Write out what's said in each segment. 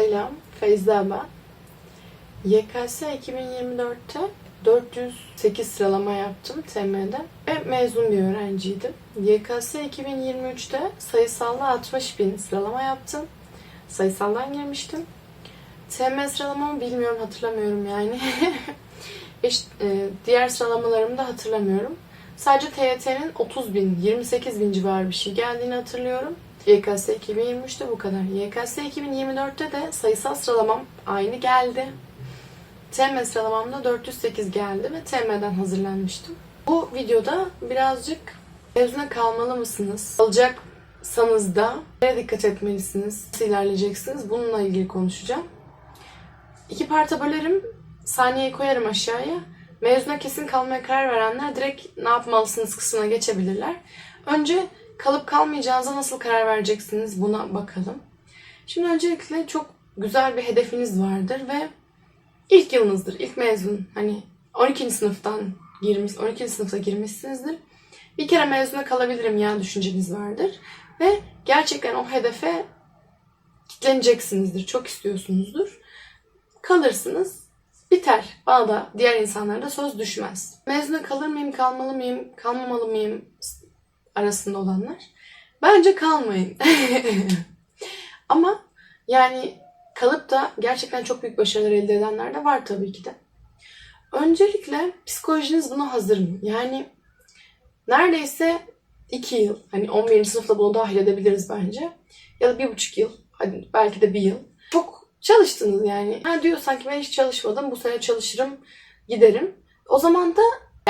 Selam, Feyza ben. YKS 2024'te 408 sıralama yaptım TM'de ve mezun bir öğrenciydim. YKS 2023'te sayısalda 60 bin sıralama yaptım. Sayısaldan girmiştim. TM sıralamamı bilmiyorum, hatırlamıyorum yani. İşte, e, diğer sıralamalarımı da hatırlamıyorum. Sadece TYT'nin 30 bin, 28 bin civarı bir şey geldiğini hatırlıyorum. YKS 2023'te bu kadar. YKS 2024'te de sayısal sıralamam aynı geldi. TM sıralamamda 408 geldi ve TM'den hazırlanmıştım. Bu videoda birazcık mezuna kalmalı mısınız? Kalacaksanız da nereye dikkat etmelisiniz? Nasıl ilerleyeceksiniz? Bununla ilgili konuşacağım. İki parta bölerim. Saniyeyi koyarım aşağıya. Mezuna kesin kalmaya karar verenler direkt ne yapmalısınız kısmına geçebilirler. Önce kalıp kalmayacağınıza nasıl karar vereceksiniz buna bakalım. Şimdi öncelikle çok güzel bir hedefiniz vardır ve ilk yılınızdır, ilk mezun. Hani 12. sınıftan girmiş, 12. sınıfta girmişsinizdir. Bir kere mezuna kalabilirim ya düşünceniz vardır. Ve gerçekten o hedefe kitleneceksinizdir. Çok istiyorsunuzdur. Kalırsınız. Biter. Bana da diğer insanlara da söz düşmez. Mezuna kalır mıyım, kalmalı mıyım, kalmamalı mıyım arasında olanlar. Bence kalmayın. Ama yani kalıp da gerçekten çok büyük başarılar elde edenler de var tabii ki de. Öncelikle psikolojiniz buna hazır mı? Yani neredeyse 2 yıl, hani 11. sınıfta bunu dahil edebiliriz bence. Ya da bir buçuk yıl, hadi belki de bir yıl. Çok çalıştınız yani. Ha diyor sanki ben hiç çalışmadım, bu sene çalışırım, giderim. O zaman da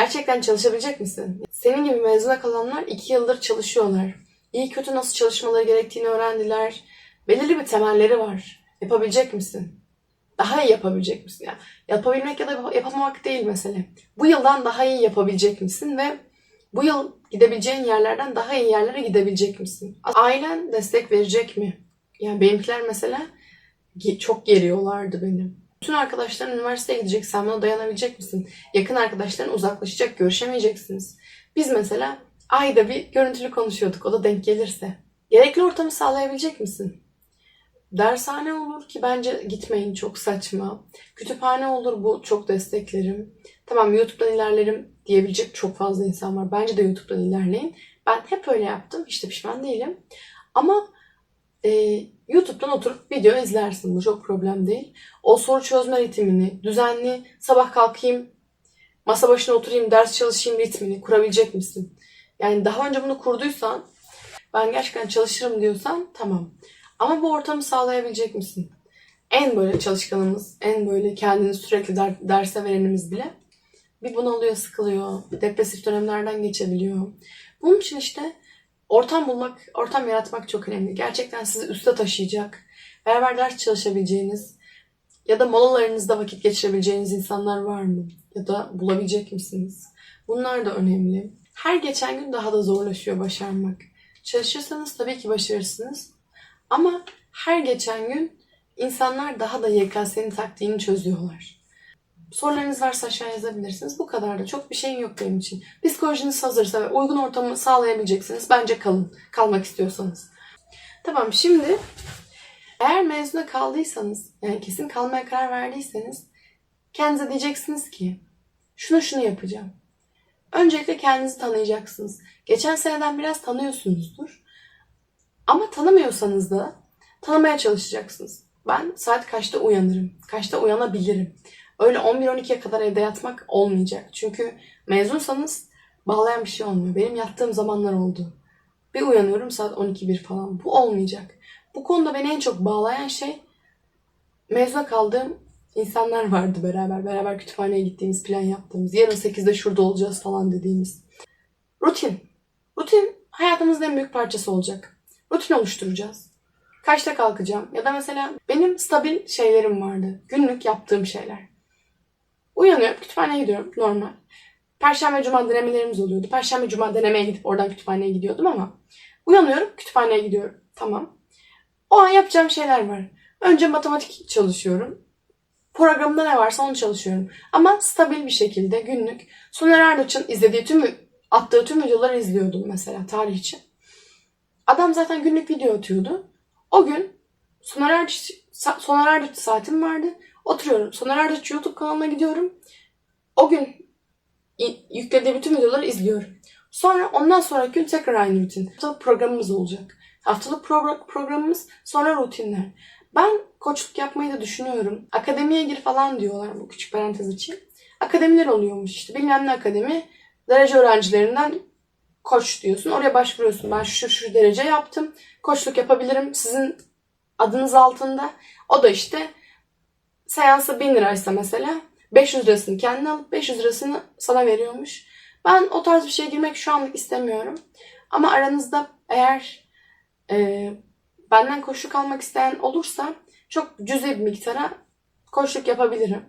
gerçekten çalışabilecek misin? Senin gibi mezuna kalanlar 2 yıldır çalışıyorlar. İyi kötü nasıl çalışmaları gerektiğini öğrendiler. Belirli bir temelleri var. Yapabilecek misin? Daha iyi yapabilecek misin? Yani yapabilmek ya da yapamamak değil mesele. Bu yıldan daha iyi yapabilecek misin ve bu yıl gidebileceğin yerlerden daha iyi yerlere gidebilecek misin? Ailen destek verecek mi? Yani benimkiler mesela çok geriyorlardı beni. Bütün arkadaşların üniversiteye gidecek, sen buna dayanabilecek misin? Yakın arkadaşların uzaklaşacak, görüşemeyeceksiniz. Biz mesela ayda bir görüntülü konuşuyorduk, o da denk gelirse. Gerekli ortamı sağlayabilecek misin? Dershane olur ki bence gitmeyin çok saçma. Kütüphane olur bu çok desteklerim. Tamam YouTube'dan ilerlerim diyebilecek çok fazla insan var. Bence de YouTube'dan ilerleyin. Ben hep öyle yaptım. Hiç de pişman değilim. Ama e, YouTube'dan oturup video izlersin. Bu çok problem değil. O soru çözme ritmini, düzenli sabah kalkayım, masa başına oturayım, ders çalışayım ritmini kurabilecek misin? Yani daha önce bunu kurduysan, ben gerçekten çalışırım diyorsan tamam. Ama bu ortamı sağlayabilecek misin? En böyle çalışkanımız, en böyle kendini sürekli der, derse verenimiz bile bir bunalıyor, sıkılıyor, depresif dönemlerden geçebiliyor. Bunun için işte ortam bulmak, ortam yaratmak çok önemli. Gerçekten sizi üste taşıyacak, beraber ders çalışabileceğiniz ya da molalarınızda vakit geçirebileceğiniz insanlar var mı? Ya da bulabilecek misiniz? Bunlar da önemli. Her geçen gün daha da zorlaşıyor başarmak. Çalışırsanız tabii ki başarırsınız. Ama her geçen gün insanlar daha da YKS'nin taktiğini çözüyorlar. Sorularınız varsa aşağı yazabilirsiniz. Bu kadar da çok bir şeyin yok benim için. Psikolojiniz hazırsa ve uygun ortamı sağlayabileceksiniz. Bence kalın. Kalmak istiyorsanız. Tamam şimdi eğer mezuna kaldıysanız yani kesin kalmaya karar verdiyseniz kendinize diyeceksiniz ki şunu şunu yapacağım. Öncelikle kendinizi tanıyacaksınız. Geçen seneden biraz tanıyorsunuzdur. Ama tanımıyorsanız da tanımaya çalışacaksınız. Ben saat kaçta uyanırım? Kaçta uyanabilirim? Öyle 11-12'ye kadar evde yatmak olmayacak. Çünkü mezunsanız bağlayan bir şey olmuyor. Benim yattığım zamanlar oldu. Bir uyanıyorum saat 12-1 falan. Bu olmayacak. Bu konuda beni en çok bağlayan şey mezuna kaldığım insanlar vardı beraber. Beraber kütüphaneye gittiğimiz, plan yaptığımız. Yarın 8'de şurada olacağız falan dediğimiz. Rutin. Rutin hayatımızın en büyük parçası olacak. Rutin oluşturacağız. Kaçta kalkacağım? Ya da mesela benim stabil şeylerim vardı. Günlük yaptığım şeyler. Uyanıyorum, kütüphaneye gidiyorum normal. Perşembe, cuma denemelerimiz oluyordu. Perşembe, cuma denemeye gidip oradan kütüphaneye gidiyordum ama uyanıyorum, kütüphaneye gidiyorum. Tamam. O an yapacağım şeyler var. Önce matematik çalışıyorum. Programda ne varsa onu çalışıyorum. Ama stabil bir şekilde günlük. Soner Erdoğan'ın izlediği tüm, attığı tüm videoları izliyordum mesela tarih için. Adam zaten günlük video atıyordu. O gün Soner sa- Soner Ardıç saatim vardı. Oturuyorum. Soner Ardıç YouTube kanalına gidiyorum. O gün yüklediği bütün videoları izliyorum. Sonra ondan sonraki gün tekrar aynı rutin. Haftalık programımız olacak. Haftalık pro- programımız sonra rutinler. Ben koçluk yapmayı da düşünüyorum. Akademiye gir falan diyorlar bu küçük parantez için. Akademiler oluyormuş işte. Bilmem ne akademi. Derece öğrencilerinden koç diyorsun. Oraya başvuruyorsun. Ben şu şu derece yaptım. Koçluk yapabilirim. Sizin adınız altında. O da işte seansı 1000 liraysa mesela 500 lirasını kendine alıp 500 lirasını sana veriyormuş. Ben o tarz bir şeye girmek şu anlık istemiyorum. Ama aranızda eğer e, benden koçluk almak isteyen olursa çok cüzi bir miktara koçluk yapabilirim.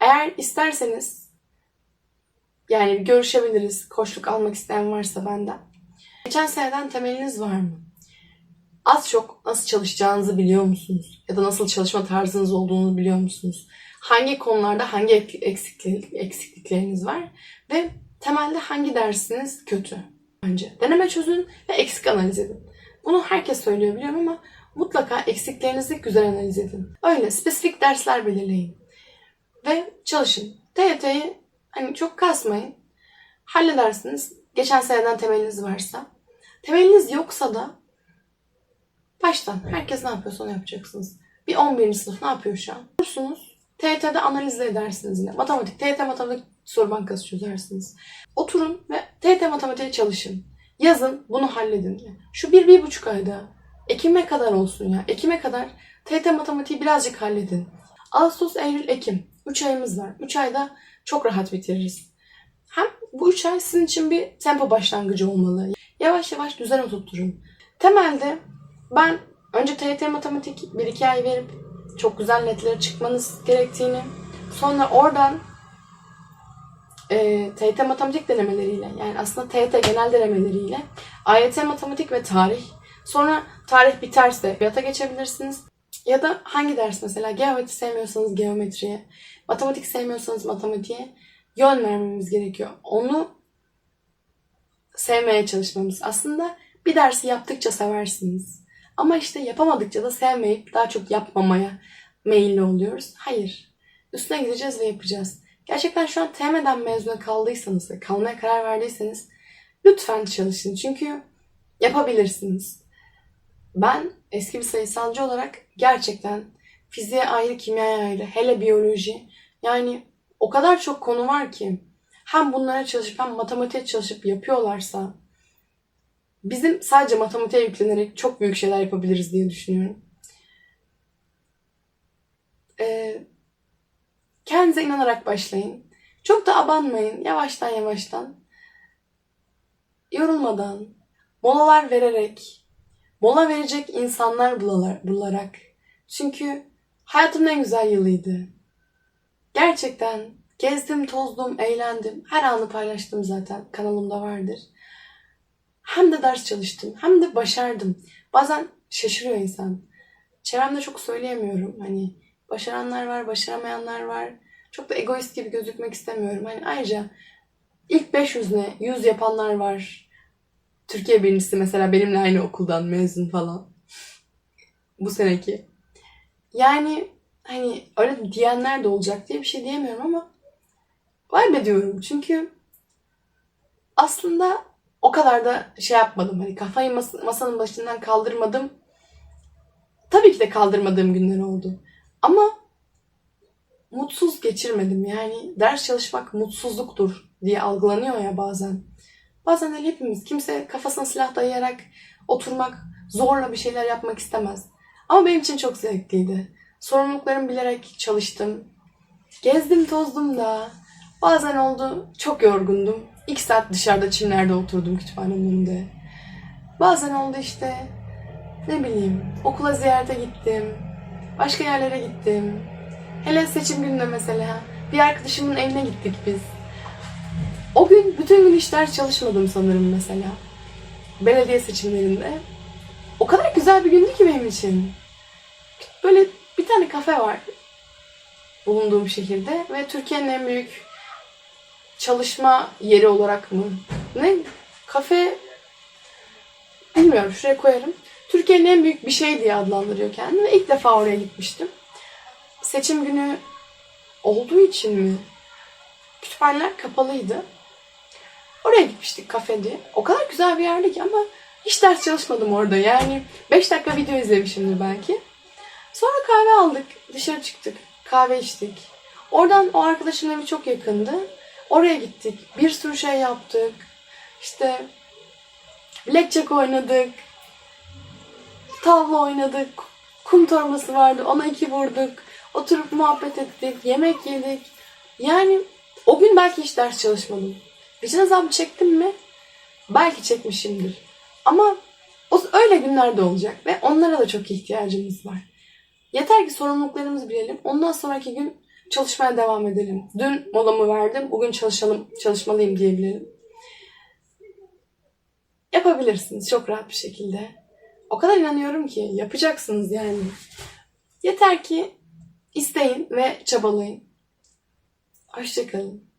Eğer isterseniz yani görüşebiliriz. Koçluk almak isteyen varsa benden. Geçen seneden temeliniz var mı? Az çok nasıl çalışacağınızı biliyor musunuz? Ya da nasıl çalışma tarzınız olduğunu biliyor musunuz? Hangi konularda hangi ek- eksiklik, eksiklikleriniz var? Ve temelde hangi dersiniz kötü? Önce deneme çözün ve eksik analiz edin. Bunu herkes söylüyor biliyorum ama mutlaka eksiklerinizi güzel analiz edin. Öyle spesifik dersler belirleyin. Ve çalışın. TYT'yi hani çok kasmayın. Halledersiniz. Geçen seneden temeliniz varsa. Temeliniz yoksa da baştan herkes ne yapıyorsa onu yapacaksınız. Bir 11. sınıf ne yapıyor şu an? Olursunuz. TYT'de analiz edersiniz yine. Matematik, TYT matematik soru bankası çözersiniz. Oturun ve TYT matematiğe çalışın. Yazın bunu halledin. Şu bir, bir buçuk ayda Ekim'e kadar olsun ya. Ekim'e kadar TYT matematiği birazcık halledin. Ağustos, Eylül, Ekim. 3 ayımız var. 3 ayda çok rahat bitiririz. Hem bu 3 ay sizin için bir tempo başlangıcı olmalı. Yavaş yavaş düzen oturtturun. Temelde ben önce TYT matematik 1-2 ay verip çok güzel netlere çıkmanız gerektiğini, sonra oradan e, TYT matematik denemeleriyle yani aslında TYT genel denemeleriyle AYT matematik ve tarih sonra tarih biterse fiyata geçebilirsiniz. Ya da hangi ders mesela geometri sevmiyorsanız geometriye, matematik sevmiyorsanız matematiğe yön vermemiz gerekiyor. Onu sevmeye çalışmamız. Aslında bir dersi yaptıkça seversiniz. Ama işte yapamadıkça da sevmeyip daha çok yapmamaya meyilli oluyoruz. Hayır. Üstüne gideceğiz ve yapacağız. Gerçekten şu an TM'den mezuna kaldıysanız ve kalmaya karar verdiyseniz lütfen çalışın. Çünkü yapabilirsiniz. Ben eski bir sayısalcı olarak gerçekten fiziğe ayrı, kimyaya ayrı, hele biyoloji. Yani o kadar çok konu var ki hem bunlara çalışıp hem matematiğe çalışıp yapıyorlarsa bizim sadece matematiğe yüklenerek çok büyük şeyler yapabiliriz diye düşünüyorum. Ee, kendinize inanarak başlayın. Çok da abanmayın. Yavaştan yavaştan. Yorulmadan, molalar vererek, mola verecek insanlar bularak. Çünkü hayatımın en güzel yılıydı. Gerçekten gezdim, tozdum, eğlendim. Her anı paylaştım zaten. Kanalımda vardır. Hem de ders çalıştım, hem de başardım. Bazen şaşırıyor insan. Çevremde çok söyleyemiyorum. Hani başaranlar var, başaramayanlar var. Çok da egoist gibi gözükmek istemiyorum. Hani ayrıca ilk 500 ne 100 yapanlar var. Türkiye birincisi mesela benimle aynı okuldan mezun falan. Bu seneki. Yani hani öyle diyenler de olacak diye bir şey diyemiyorum ama vay be diyorum. Çünkü aslında o kadar da şey yapmadım. Hani kafayı mas- masanın başından kaldırmadım. Tabii ki de kaldırmadığım günler oldu. Ama mutsuz geçirmedim. Yani ders çalışmak mutsuzluktur diye algılanıyor ya bazen. Bazen de hepimiz kimse kafasına silah dayayarak oturmak, zorla bir şeyler yapmak istemez. Ama benim için çok zevkliydi. Sorumluluklarımı bilerek çalıştım. Gezdim tozdum da. Bazen oldu çok yorgundum. İki saat dışarıda çimlerde oturdum kütüphanenin önünde. Bazen oldu işte ne bileyim okula ziyarete gittim. Başka yerlere gittim. Hele seçim gününde mesela bir arkadaşımın evine gittik biz. O gün bütün gün hiç ders çalışmadım sanırım mesela. Belediye seçimlerinde. O kadar güzel bir gündü ki benim için. Böyle bir tane kafe var bulunduğum şehirde ve Türkiye'nin en büyük çalışma yeri olarak mı? Ne? Kafe bilmiyorum şuraya koyarım. Türkiye'nin en büyük bir şey diye adlandırıyor kendini. İlk defa oraya gitmiştim. Seçim günü olduğu için mi? Kütüphaneler kapalıydı. Oraya gitmiştik kafe diye. O kadar güzel bir yerdi ki ama hiç ders çalışmadım orada. Yani 5 dakika video izlemişimdir belki. Sonra kahve aldık. Dışarı çıktık. Kahve içtik. Oradan o arkadaşın evi çok yakındı. Oraya gittik. Bir sürü şey yaptık. İşte blackjack oynadık. Tavla oynadık. Kum torbası vardı. Ona iki vurduk. Oturup muhabbet ettik. Yemek yedik. Yani o gün belki hiç ders çalışmadım. Vicdan azabı çektim mi? Belki çekmişimdir. Ama o öyle günler de olacak ve onlara da çok ihtiyacımız var. Yeter ki sorumluluklarımızı bilelim. Ondan sonraki gün çalışmaya devam edelim. Dün molamı verdim, bugün çalışalım, çalışmalıyım diyebilelim. Yapabilirsiniz çok rahat bir şekilde. O kadar inanıyorum ki yapacaksınız yani. Yeter ki isteyin ve çabalayın. Hoşçakalın.